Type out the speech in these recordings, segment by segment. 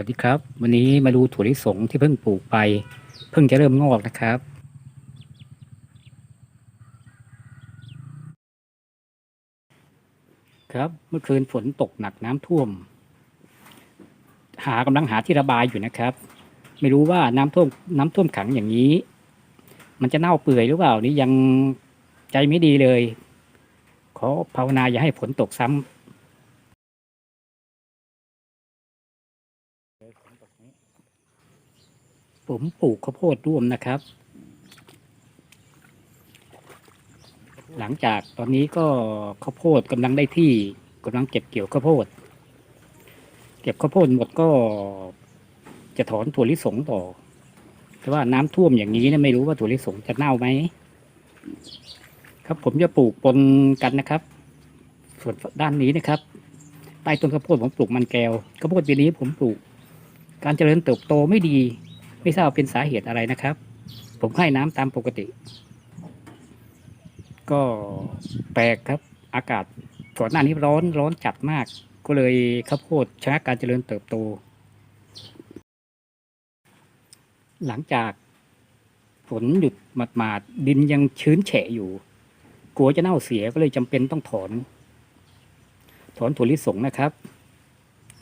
วัสดีครับ วันนี้มาดูถั่วลิสงที่เพิ่งปลูกไป เพิ่งจะเริ่มงอกนะครับ ครับเมื่อคืนฝนตกหนักน้ำท่วม หากำลังหาที่ระบายอยู่นะครับ ไม่รู้ว่าน้ำท่วมน้ำท่วมขังอย่างนี้ มันจะเน่าเปื่อยหรือเปล่านี่ยังใจไม่ดีเลย ขอภาวนาอย่าให้ฝนตกซ้ำ ผมปลูกข้าวโพดร่วมนะครับ หลังจากตอนนี้ก็ข้าวโพดกำลังได้ที่กำลังเก็บเกี่ยวข้าวโพด เก็บข้าวโพดหมดก็จะถอนถั่วลิสงต่อ แต่ว่าน้ำท่วมอย่างนี้นี่ยไม่รู้ว่าถั่วลิสงจะเน่าไหมครับผมจะปลูกปนกันนะครับ ส่วนด้านนี้นะครับใต้ต้นข้าวโพดผมปลูกมันแก้วข้าวโพดปีนี้ผมปลูก การเจริญเติบโตไม่ดี ไม่ทราบเป็นสาเหตุอะไรนะครับ ผมให้น้ำตามปกติ ก็แปลกครับอากาศก่อนหน้านี้ร้อนร้อนจัดมาก ก็เลยข้าวโพดช้าการเจริญเติบโต หลังจากฝนหยุดหมาดๆดินยังชื้นแฉะอยู่ กลัวจะเน่าเสียก็เลยจำเป็นต้องถอน ถอนถั่วลิสงนะครับ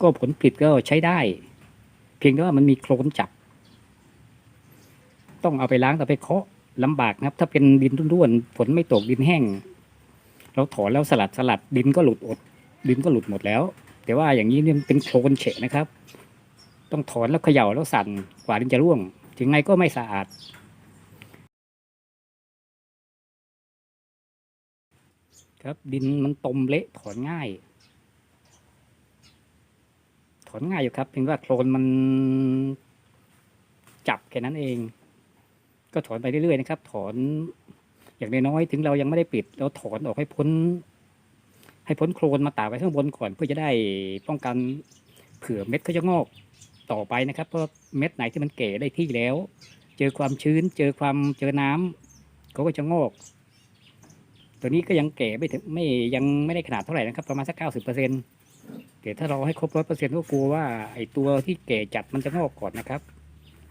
ก็ผลผลิตก็ใช้ได้ เพียงแต่ว่ามันมีโคลนจับ ต้องเอาไปล้างเอาไปเคาะลำบากนะครับ ถ้าเป็นดินร่วนๆฝนไม่ตกดินแห้ง เราถอนแล้วสลัดสลัดดินก็หลุดอด ดินก็หลุดหมดแล้ว แต่ว่าอย่างนี้เนี่ยเป็นโคลนเฉะนะครับ ต้องถอนแล้วเขย่าแล้วสั่นกว่าดินจะร่วงถึงไงก็ไม่สะอาดครับดินมันตมเละถอนง่าย ถอนง่ายอยู่ครับเพียงว่าโคลนมันจับแค่นั้นเอง ก็ถอนไปเรื่อยๆนะครับ ถอนอย่างน้อยๆถึงเรายังไม่ได้ปิดเราถอนออกให้พ้น ให้พ้นโคลนมาตากไว้ข้างบนก่อนเพื่อจะได้ป้องกันเผื่อเม็ดเขาจะงอกต่อไปนะครับ เพราะเม็ดไหนที่มันเก่ได้ที่แล้ว เจอความชื้น เจอความเจอน้ำเขาก็จะงอก ตัวนี้ก็ยังเก่ไม่ถึงไม่ยังไม่ได้ขนาดเท่าไหร่นะครับ ประมาณสักเก้าสิบเปอร์เซ็นต์แต่ถ้าเราให้ครบร้อยเปอร์เซ็นต์ก็กลัวว่าไอ้ตัวที่เก่จัดมันจะงอกก่อนนะครับ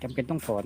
จำเป็นต้องถอน